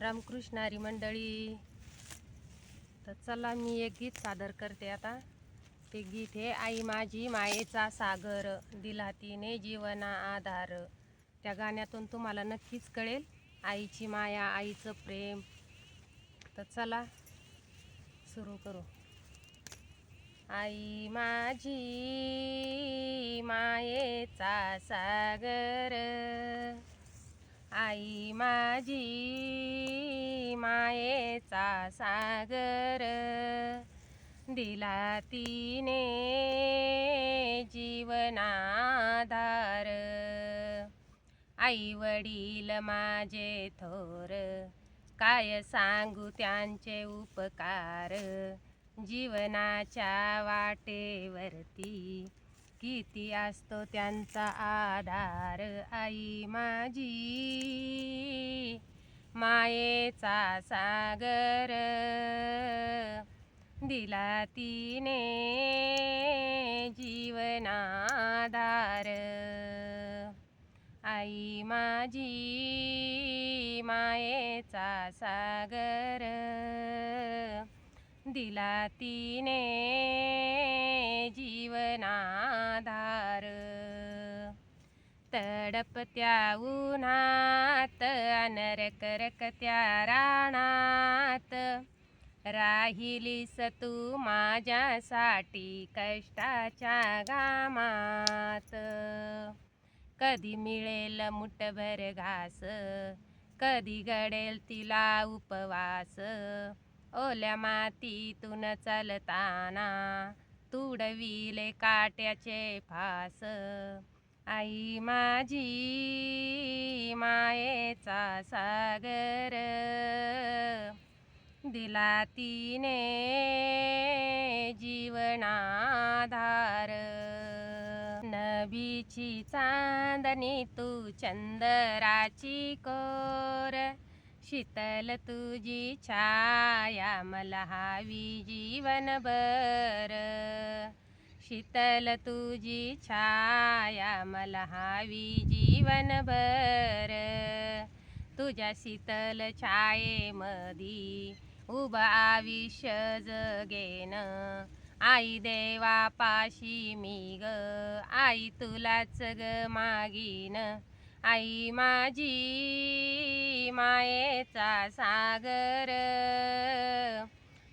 रामकृष्णारी मंडळी तर चला मी एक गीत सादर करते आता. ते गीत हे आई माझी मायेचा सागर दिला तिने जीवना आधार. त्या गाण्यातून तुम्हाला नक्कीच कळेल आईची माया आईचं प्रेम. तर चला सुरू करू. आई माझी मायेचा सागर आई माझी मायेचा सागर. दिला तिने जीवनाधार. आई वडील माझे थोर. काय सांगू त्यांचे उपकार? जीवनाच्या वाटेवरती किती असतो त्यांचा आधार आई माझी? मायेचा सागर दिला तिने जीवनाधार. आई माझी मायेचा सागर दिला तिने तडपत्या उन्हात अनरकरकत्या राणात. राहिलीस तू माझ्यासाठी कष्टाच्या गामात. कधी मिळेल मुठभर घास कधी घडेल तिला उपवास. ओल्या मातीतून चालताना तुडविले काट्याचे फास. आई माझी मायेचा सागर. दिला तिने जीवनाधार. नबीची चांदणी तू चंदराची कोर. शीतल तुझी छाया मला हावी जीवनभर. शीतल तुझी छाया मला हावी जीवनभर. तुझ्या शीतल छायेमधी उभा आयुष्य जगेन. आई देवापाशी मी ग आई तुलाच ग मागीन. आई माझी मायेचा सागर.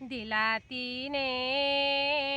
दिला तिने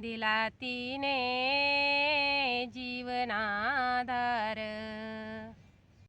दिला तिने जीवना